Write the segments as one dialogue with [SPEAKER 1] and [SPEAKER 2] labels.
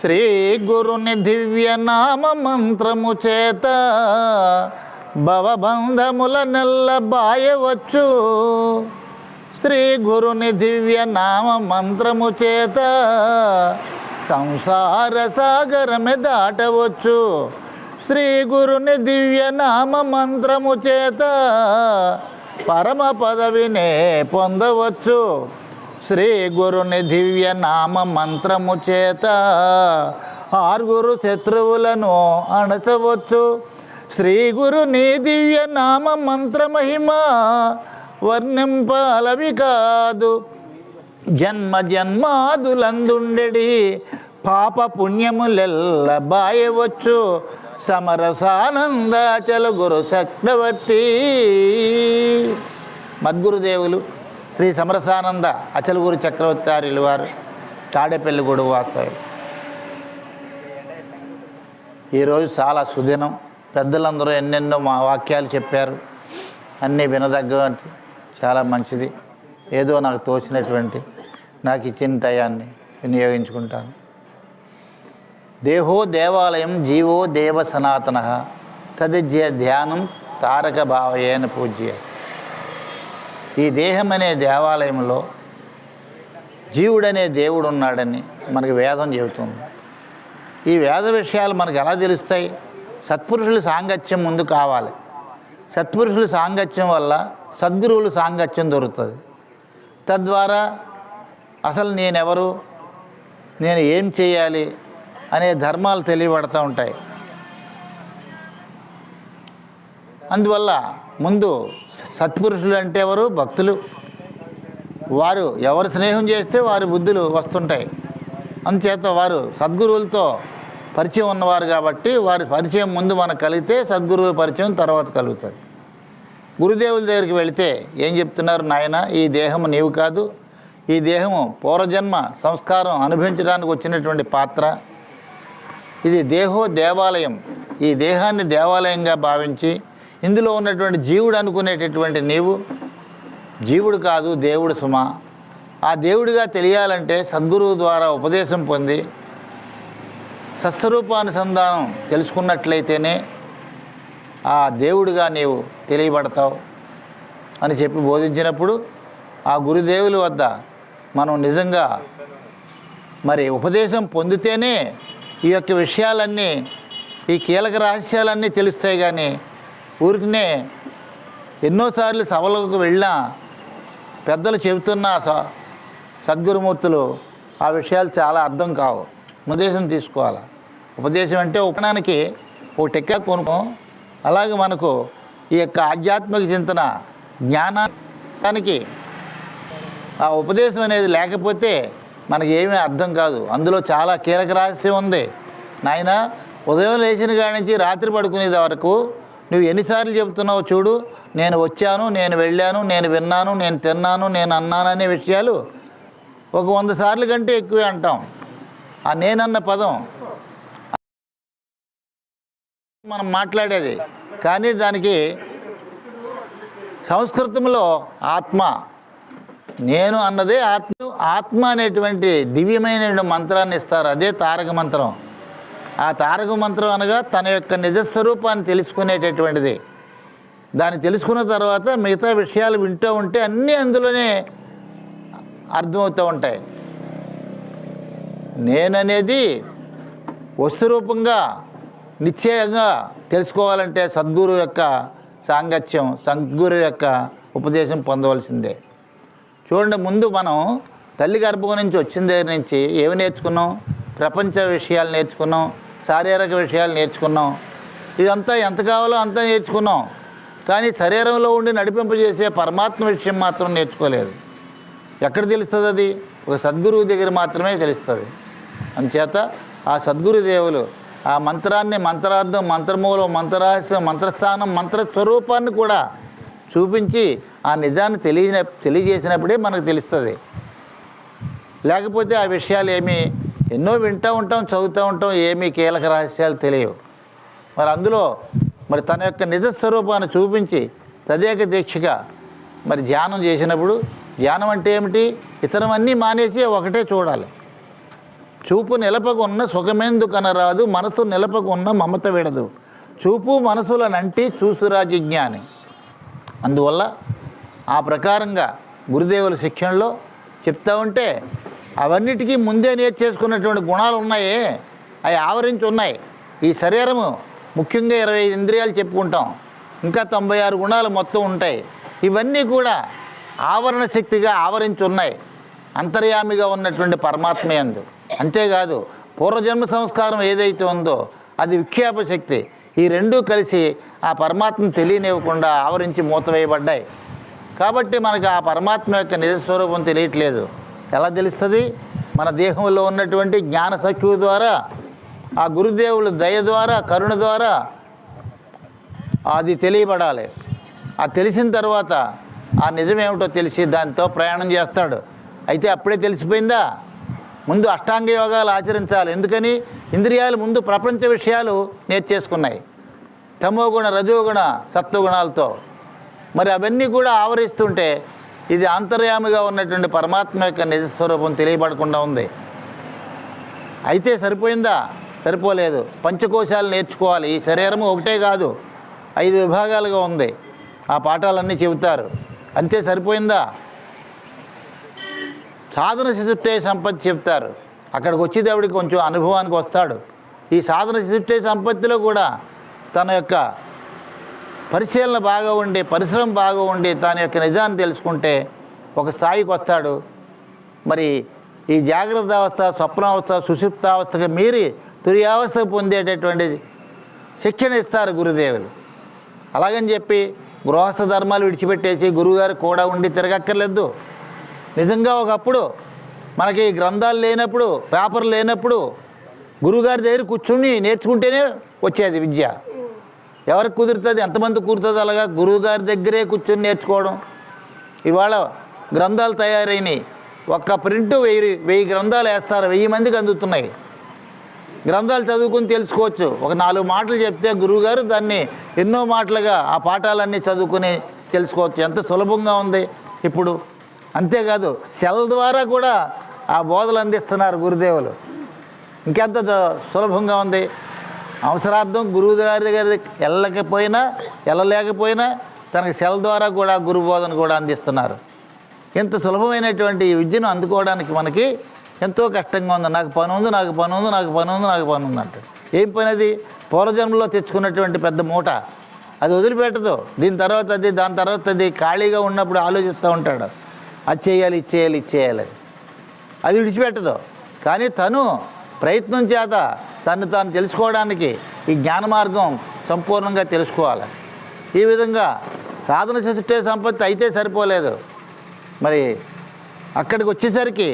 [SPEAKER 1] శ్రీ గురుని దివ్య నామ మంత్రము చేత భవబంధముల నెల్ల బాయవచ్చు. శ్రీ గురుని దివ్య నామ మంత్రము చేత సంసార సాగరమే దాటవచ్చు. శ్రీ గురుని దివ్య నామ మంత్రము చేత పరమ పదవినే పొందవచ్చు. శ్రీ గురుని దివ్య నామ మంత్రము చేత ఆరుగురు శత్రువులను అణచవచ్చు. శ్రీ గురుని దివ్య నామ మంత్రమహిమ వర్ణింపాలవి కాదు. జన్మ జన్మాదులందుండెడి పాప పుణ్యములెల్ల బాయవచ్చు. సమరసానందాచల గురు చక్రవర్తి మద్గురుదేవులు శ్రీ సమరసానంద అచలూరు చక్రవర్తి వారు తాడేపల్లిగూడు వాస్తవ్యం. ఈరోజు చాలా సుదినం. పెద్దలందరూ ఎన్నెన్నో మా వాక్యాలు చెప్పారు. అన్నీ వినదగ్గవంటి. చాలా మంచిది. ఏదో నాకు తోచినటువంటి నాకు ఇచ్చిన టయాన్ని వినియోగించుకుంటాను. దేహో దేవాలయం జీవో దేవ సనాతన. తదిజ్య ధ్యానం తారక భావయేన పూజ్య. ఈ దేహం అనే దేవాలయంలో జీవుడనే దేవుడు ఉన్నాడని మనకి వేదం చెబుతుంది. ఈ వేద విషయాలు మనకు ఎలా తెలుస్తాయి? సత్పురుషుల సాంగత్యం ముందు కావాలి. సత్పురుషుల సాంగత్యం వల్ల సద్గురువుల సాంగత్యం దొరుకుతుంది. తద్వారా అసలు నేనెవరు? నేను ఏం చేయాలి? అనే ధర్మాలు తెలియబడుతూ ఉంటాయి. అందువల్ల ముందు సత్పురుషులు అంటే ఎవరు? భక్తులు. వారు ఎవరు స్నేహం చేస్తే వారి బుద్ధులు వస్తుంటాయి. అందుచేత వారు సద్గురువులతో పరిచయం ఉన్నవారు కాబట్టి వారి పరిచయం ముందు మనకు కలిగితే సద్గురువుల పరిచయం తర్వాత కలుగుతుంది. గురుదేవుల దగ్గరికి వెళితే ఏం చెప్తున్నారు నాయన? ఈ దేహము నీవు కాదు. ఈ దేహము పూర్వజన్మ సంస్కారం అనుభవించడానికి వచ్చినటువంటి పాత్ర. ఇది దేహో దేవాలయం. ఈ దేహాన్ని దేవాలయంగా భావించి ఇందులో ఉన్నటువంటి జీవుడు అనుకునేటటువంటి నీవు జీవుడు కాదు దేవుడు సుమ. ఆ దేవుడిగా తెలియాలంటే సద్గురువు ద్వారా ఉపదేశం పొంది సస్వరూపానుసంధానం తెలుసుకున్నట్లయితేనే ఆ దేవుడిగా నీవు తెలియబడతావు అని చెప్పి బోధించినప్పుడు ఆ గురుదేవుల వద్ద మనం నిజంగా మరి ఉపదేశం పొందితేనే ఈ యొక్క విషయాలన్నీ ఈ కీలక రహస్యాలన్నీ తెలుస్తాయి కానీ ఊరికినే ఎన్నోసార్లు సభలకు వెళ్ళినా పెద్దలు చెబుతున్న సద్గురుమూర్తులు ఆ విషయాలు చాలా అర్థం కావు. ఉపదేశం తీసుకోవాలి? ఉపదేశం అంటే ఉపనానికి ఒక టెక్క కొనుక్కో. అలాగే మనకు ఈ యొక్క ఆధ్యాత్మిక చింతన జ్ఞానానికి ఆ ఉపదేశం అనేది లేకపోతే మనకి ఏమీ అర్థం కాదు. అందులో చాలా కీలక రహస్యం ఉంది. నాయన ఉదయం లేచిన కాడి నుంచి రాత్రి పడుకునేది వరకు నువ్వు ఎన్నిసార్లు చెబుతున్నావు చూడు. నేను వచ్చాను నేను వెళ్ళాను నేను విన్నాను నేను తిన్నాను నేను అన్నాను అనే విషయాలు ఒక వంద సార్లు కంటే ఎక్కువే అంటాం. ఆ నేనన్న పదం. మనం మాట్లాడేది. కానీ దానికి సంస్కృతంలో ఆత్మ. నేను అన్నదే ఆత్మ. ఆత్మ అనేటువంటి దివ్యమైన మంత్రాన్ని ఇస్తారు. అదే తారక మంత్రం. ఆ తారక మంత్రం అనగా తన యొక్క నిజస్వరూపాన్ని తెలుసుకునేటటువంటిది. దాన్ని తెలుసుకున్న తర్వాత మిగతా విషయాలు వింటూ ఉంటే అన్నీ అందులోనే అర్థమవుతూ ఉంటాయి. నేననేది వస్తురూపంగా నిశ్చయంగా తెలుసుకోవాలంటే సద్గురు యొక్క సాంగత్యం సద్గురు యొక్క ఉపదేశం పొందవలసిందే. చూడండి ముందు మనం తల్లి గర్భం నుంచి వచ్చిన దగ్గర నుంచి ఏమి నేర్చుకున్నాం? ప్రపంచ విషయాలు నేర్చుకున్నాం. శారీరక విషయాలు నేర్చుకున్నాం. ఇదంతా ఎంత కావాలో అంతా నేర్చుకున్నాం. కానీ శరీరంలో ఉండి నడిపింపజేసే పరమాత్మ విషయం మాత్రం నేర్చుకోలేదు. ఎక్కడ తెలుస్తుంది అది? ఒక సద్గురువు దగ్గర మాత్రమే తెలుస్తుంది. అందుచేత ఆ సద్గురు దేవులు ఆ మంత్రాన్ని మంత్రార్థం మంత్రమూలం మంత్రరహస్యం మంత్రస్థానం మంత్రస్వరూపాన్ని కూడా చూపించి ఆ నిజాన్ని తెలియ తెలియజేసినప్పుడే మనకు తెలుస్తుంది. లేకపోతే ఆ విషయాలు ఏమీ ఎన్నో వింటూ ఉంటాం చదువుతూ ఉంటాం ఏమీ కీలక రహస్యాలు తెలియవు. మరి అందులో మరి తన యొక్క నిజ స్వరూపాన్ని చూపించి తదేక దీక్షగా మరి ధ్యానం చేసినప్పుడు ధ్యానం అంటే ఏమిటి? ఇతరమన్నీ మానేసి ఒకటే చూడాలి. చూపు నిలపకున్న సుఖమెందు కనరాదు మనసు నిలపకున్న మమత విడదు. చూపు మనసులనంటి చూసురాజు జ్ఞాని అందువల్ల ఆ ప్రకారంగా గురుదేవుల శిక్షణలో చెప్తా ఉంటే అవన్నిటికీ ముందే నేర్చేసుకున్నటువంటి గుణాలు ఉన్నాయి. అవి ఆవరించి ఉన్నాయి ఈ శరీరము ముఖ్యంగా ఇరవై ఐదు ఇంద్రియాలు చెప్పుకుంటాం. ఇంకా తొంభై ఆరు గుణాలు మొత్తం ఉంటాయి. ఇవన్నీ కూడా ఆవరణ శక్తిగా ఆవరించి ఉన్నాయి అంతర్యామిగా ఉన్నటువంటి పరమాత్మయందు అంతేకాదు పూర్వజన్మ సంస్కారం ఏదైతే ఉందో అది విక్షేప శక్తి. ఈ రెండూ కలిసి ఆ పరమాత్మను తెలియనివ్వకుండా ఆవరించి మూతవేయబడ్డాయి. కాబట్టి మనకు ఆ పరమాత్మ యొక్క నిజస్వరూపం తెలియట్లేదు. ఎలా తెలుస్తుంది? మన దేహంలో ఉన్నటువంటి జ్ఞాన సఖ్యువు ద్వారా ఆ గురుదేవుల దయ ద్వారా కరుణ ద్వారా అది తెలియబడాలి. ఆ తెలిసిన తర్వాత ఆ నిజమేమిటో తెలిసి దాంతో ప్రయాణం చేస్తాడు. అయితే అప్పుడే తెలిసిపోయిందా? ముందు అష్టాంగ యోగాలు ఆచరించాలి. ఎందుకని? ఇంద్రియాలు ముందు ప్రపంచ విషయాలు నేర్చేసుకున్నాయి. తమోగుణ రజోగుణ సత్వగుణాలతో. మరి అవన్నీ కూడా ఆవరిస్తుంటే ఇది అంతర్యామిగా ఉన్నటువంటి పరమాత్మ యొక్క నిజస్వరూపం తెలియబడకుండా ఉంది. అయితే సరిపోయిందా? సరిపోలేదు. పంచకోశాలు నేర్చుకోవాలి. ఈ శరీరం ఒకటే కాదు ఐదు విభాగాలుగా ఉంది. ఆ పాఠాలన్నీ చెబుతారు. అంతే సరిపోయిందా? సాధన శిశుట్టే సంపత్తి చెప్తారు అక్కడికి వచ్చేటప్పటికి కొంచెం అనుభవానికి వస్తాడు. ఈ సాధన శిశుట్టే సంపత్తిలో కూడా తన యొక్క పరిశీలన బాగా ఉండి పరిశ్రమ బాగా ఉండి తన యొక్క నిజాన్ని తెలుసుకుంటే ఒక స్థాయికి వస్తాడు. మరి ఈ జాగ్రత్త అవస్థ స్వప్నావస్థ సుషుప్తావస్థకు మీరి తుర్యావస్థ పొందేటటువంటి శిక్షణ ఇస్తారు గురుదేవులు. అలాగని చెప్పి గృహస్థ ధర్మాలు విడిచిపెట్టేసి గురువుగారు కూడా ఉండి తిరగక్కర్లేదు. నిజంగా ఒకప్పుడు మనకి గ్రంథాలు లేనప్పుడు పేపర్ లేనప్పుడు గురువుగారి దగ్గర కూర్చుని నేర్చుకుంటేనే వచ్చేది విద్య. ఎవరికి కుదురుతుంది? ఎంతమంది కుదురుతుంది అలాగా? గురువుగారి దగ్గరే కూర్చొని నేర్చుకోవడం. ఇవాళ గ్రంథాలు తయారైనవి ఒక్క ప్రింట్ వెయ్యి వెయ్యి గ్రంథాలు వేస్తారు. వెయ్యి మందికి అందుతున్నాయి. గ్రంథాలు చదువుకుని తెలుసుకోవచ్చు. ఒక నాలుగు మాటలు చెప్తే గురువుగారు దాన్ని ఎన్నో మాటలుగా ఆ పాఠాలన్నీ చదువుకుని తెలుసుకోవచ్చు. ఎంత సులభంగా ఉంది ఇప్పుడు. అంతేకాదు సెల్ ద్వారా కూడా ఆ బోధలు అందిస్తున్నారు గురుదేవులు. ఇంకెంత సులభంగా ఉంది? అవసరార్థం గురువు గారి దగ్గర వెళ్ళకపోయినా వెళ్ళలేకపోయినా తనకి సెల్ ద్వారా కూడా గురు బోధన కూడా అందిస్తున్నారు. ఇంత సులభమైనటువంటి విద్యను అందుకోవడానికి మనకి ఎంతో కష్టంగా ఉంది. నాకు పని ఉంది నాకు పని ఉంది నాకు పని ఉంది నాకు పని ఉంది అంటే ఏం పని అది? పూర్వజన్మలో తెచ్చుకున్నటువంటి పెద్ద మూట. అది వదిలిపెట్టదు. దీని తర్వాత అది దాని తర్వాత అది ఖాళీగా ఉన్నప్పుడు ఆలోచిస్తూ ఉంటాడు. అది చేయాలి ఇది చేయాలి ఇది చేయాలి అది విడిచిపెట్టదు. కానీ తను ప్రయత్నం చేత తను తాను తెలుసుకోవడానికి ఈ జ్ఞాన మార్గం సంపూర్ణంగా తెలుసుకోవాలి. ఈ విధంగా సాధన సృష్టి సంపత్తి అయితే సరిపోలేదు. మరి అక్కడికి వచ్చేసరికి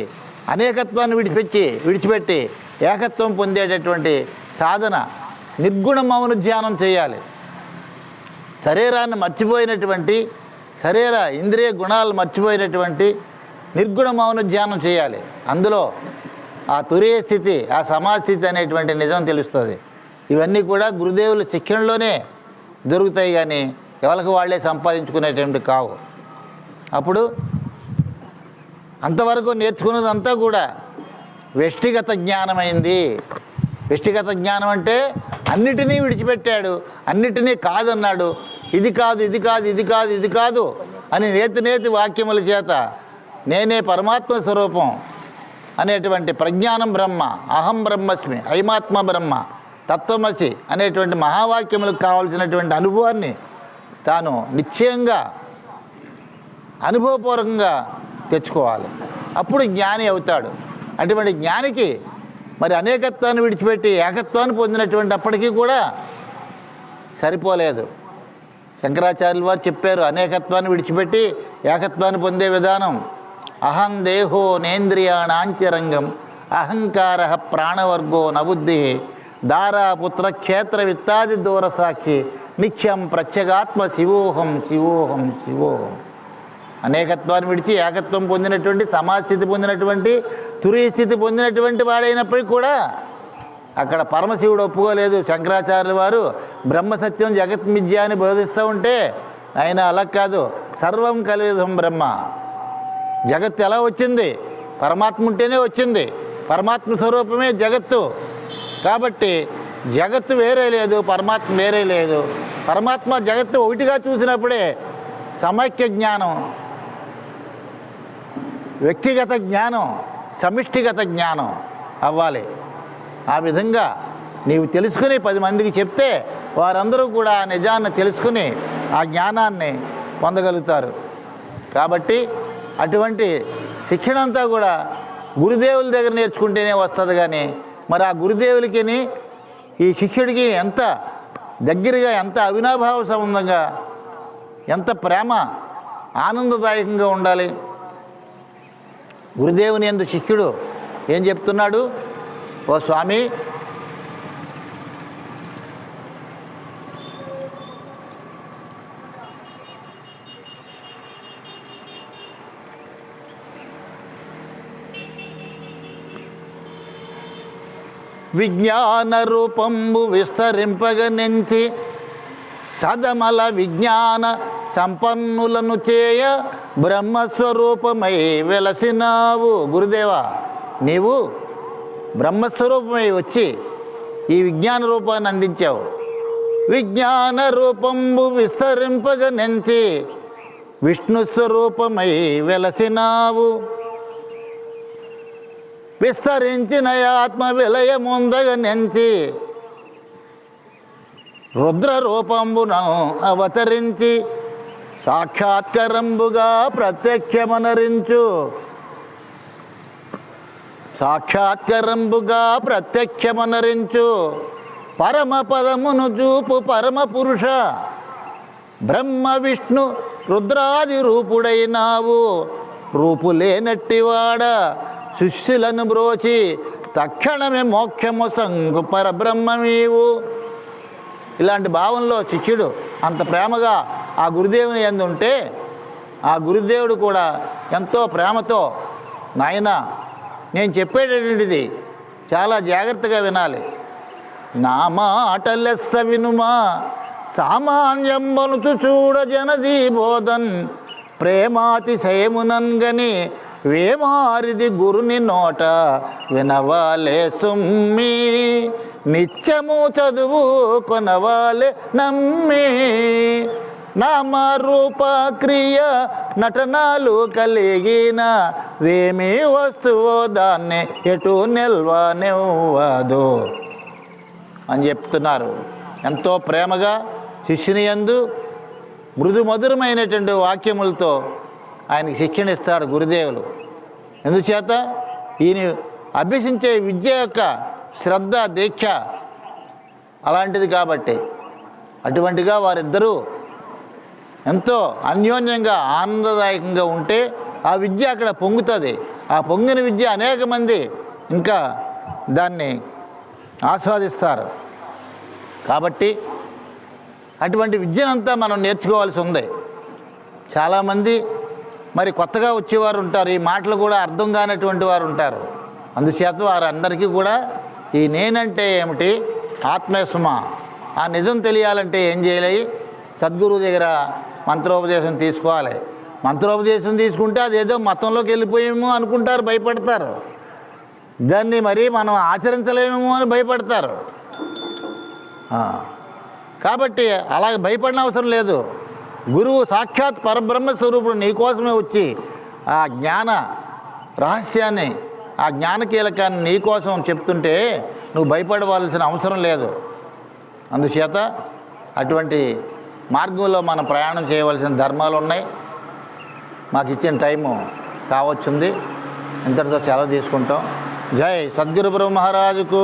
[SPEAKER 1] అనేకత్వాన్ని విడిపించి విడిచిపెట్టి ఏకత్వం పొందేటటువంటి సాధన నిర్గుణ మౌన ధ్యానం చేయాలి. శరీరాన్ని మర్చిపోయినటువంటి శరీర ఇంద్రియ గుణాలు మర్చిపోయినటువంటి నిర్గుణ మౌన ధ్యానం చేయాలి. అందులో ఆ తురియ స్థితి ఆ సమాజ స్థితి అనేటువంటి నిజం తెలుస్తుంది. ఇవన్నీ కూడా గురుదేవుల శిక్షణలోనే దొరుకుతాయి కానీ ఎవరికి వాళ్ళే సంపాదించుకునేటువంటి కావు. అప్పుడు అంతవరకు నేర్చుకున్నదంతా కూడా వ్యక్తిగత జ్ఞానమైంది. వ్యక్తిగత జ్ఞానం అంటే అన్నిటినీ విడిచిపెట్టాడు అన్నిటినీ కాదన్నాడు. ఇది కాదు ఇది కాదు ఇది కాదు ఇది కాదు అని నేతి నేతి వాక్యముల చేత నేనే పరమాత్మ స్వరూపం అనేటువంటి ప్రజ్ఞానం బ్రహ్మ అహం బ్రహ్మస్మి ఐమాత్మ బ్రహ్మ తత్వమసి అనేటువంటి మహావాక్యములకు కావలసినటువంటి అనుభవాన్ని తాను నిశ్చయంగా అనుభవపూర్వకంగా తెచ్చుకోవాలి. అప్పుడు జ్ఞాని అవుతాడు. అటువంటి జ్ఞానికి మరి అనేకత్వాన్ని విడిచిపెట్టి ఏకత్వాన్ని పొందినటువంటి అప్పటికీ కూడా సరిపోలేదు. శంకరాచార్యుల వారు చెప్పారు అనేకత్వాన్ని విడిచిపెట్టి ఏకత్వాన్ని పొందే విధానం అహం దేహో నేంద్రియాణాంచరంగం అహంకార ప్రాణవర్గో నబుద్ధి దారాపుత్ర క్షేత్ర విత్తాది దూర సాక్షి నిత్యం ప్రత్యేగాత్మ శివోహం శివోహం శివోహం. అనేకత్వాన్ని విడిచి ఏకత్వం పొందినటువంటి సమాస్థితి పొందినటువంటి తురియ స్థితి పొందినటువంటి వాడైనప్పటికీ కూడా అక్కడ పరమశివుడు ఒప్పుకోలేదు. శంకరాచార్యుల వారు బ్రహ్మసత్యం జగత్ మిథ్య అని బోధిస్తూ ఉంటే ఆయన అలా కాదు. సర్వం కలివిధం బ్రహ్మ. జగత్ ఎలా వచ్చింది? పరమాత్మ ఉంటేనే వచ్చింది. పరమాత్మ స్వరూపమే జగత్తు. కాబట్టి జగత్తు వేరే లేదు పరమాత్మ వేరే లేదు. పరమాత్మ జగత్తు ఒకటిగా చూసినప్పుడే సమైక్య జ్ఞానం వ్యక్తిగత జ్ఞానం సమిష్టిగత జ్ఞానం అవ్వాలి. ఆ విధంగా నీవు తెలుసుకుని పది మందికి చెప్తే వారందరూ కూడా ఆ నిజాన్ని తెలుసుకుని ఆ జ్ఞానాన్ని పొందగలుగుతారు. కాబట్టి అటువంటి శిక్షణ అంతా కూడా గురుదేవుల దగ్గర నేర్చుకుంటేనే వస్తుంది కానీ మరి ఆ గురుదేవులకి ఈ శిష్యుడికి ఎంత దగ్గరగా ఎంత అవినాభావ సంబంధంగా ఎంత ప్రేమ ఆనందదాయకంగా ఉండాలి? గురుదేవుని ఎందు శిష్యుడు ఏం చెప్తున్నాడు? ఓ స్వామి విజ్ఞాన రూపంబు విస్తరింపగనించి సదమల విజ్ఞాన సంపన్నులను చేయ బ్రహ్మస్వరూపమై వెలసినావు. గురుదేవా నీవు బ్రహ్మస్వరూపమై వచ్చి ఈ విజ్ఞాన రూపాన్ని అందించావు. విజ్ఞాన రూపంబు విస్తరింపగనించి విష్ణు స్వరూపమై వెలసినావు. విస్తరించిన ఆత్మ విలయముందగ నెంచి రుద్ర రూపంబున అవతరించి సాక్షాత్కరంబుగా ప్రత్యక్షమనరించు. సాక్షాత్కరంబుగా ప్రత్యక్షమనరించు. పరమ పదమును చూపు పరమ పురుష బ్రహ్మ విష్ణు రుద్రాది రూపుడైనావు. రూపులేనట్టివాడ. శిష్యులను బ్రోచి తక్షణమే మోక్షము సంగు పరబ్రహ్మమీవు. ఇలాంటి భావంలో శిష్యుడు అంత ప్రేమగా ఆ గురుదేవుని ఎందుంటే ఆ గురుదేవుడు కూడా ఎంతో ప్రేమతో నాయన నేను చెప్పేటటువంటిది చాలా జాగ్రత్తగా వినాలి. నా మాట వినుమా. సామాన్యం చూడజనది చూడ జనదీ బోధన్ వేమారిది గురుని నోట వినవాలే సుమ్మి. నిత్యము చదువు కొనవాలే నమ్మి. నామరూప క్రియ నటనాలు కలిగిన వేమి వస్తువో దాన్ని ఎటు నిల్వనివ్వదు అని చెప్తున్నారు. ఎంతో ప్రేమగా శిష్యుని యందు మృదు మధురమైనటువంటి వాక్యములతో ఆయనకి శిక్షణ ఇస్తాడు గురుదేవులు. ఎందుచేత ఈయన అభ్యసించే విద్య యొక్క శ్రద్ధ దీక్ష అలాంటిది కాబట్టి అటువంటిగా వారిద్దరూ ఎంతో అన్యోన్యంగా ఆనందదాయకంగా ఉంటే ఆ విద్య అక్కడ పొంగుతుంది. ఆ పొంగిన విద్య అనేక మంది ఇంకా దాన్ని ఆస్వాదిస్తారు. కాబట్టి అటువంటి విద్యనంతా మనం నేర్చుకోవాల్సి ఉంది. చాలామంది మరి కొత్తగా వచ్చేవారు ఉంటారు. ఈ మాటలు కూడా అర్థం కానటువంటి వారు ఉంటారు. అందుచేత వారందరికీ కూడా ఈ నేనంటే ఏమిటి? ఆత్మస్మ ఆ నిజం తెలియాలంటే ఏం చేయాలి? సద్గురువు దగ్గర మంత్రోపదేశం తీసుకోవాలి. మంత్రోపదేశం తీసుకుంటే అదేదో మతంలోకి వెళ్ళిపోయేమో అనుకుంటారు భయపడతారు. దాన్ని మరి మనం ఆచరించలేమేమో అని భయపడతారు. కాబట్టి అలాగే భయపడిన అవసరం లేదు. గురువు సాక్షాత్ పరబ్రహ్మ స్వరూపుడు నీకోసమే వచ్చి ఆ జ్ఞాన రహస్యాన్ని ఆ జ్ఞాన కీలకాన్ని నీకోసం చెప్తుంటే నువ్వు భయపడవలసిన అవసరం లేదు. అందుచేత అటువంటి మార్గంలో మనం ప్రయాణం చేయవలసిన ధర్మాలు ఉన్నాయి. మాకు ఇచ్చిన టైము కావచ్చుంది. ఇంతటితో సెలవు తీసుకుంటాం. జై సద్గురు బ్రహ్మ మహారాజుకు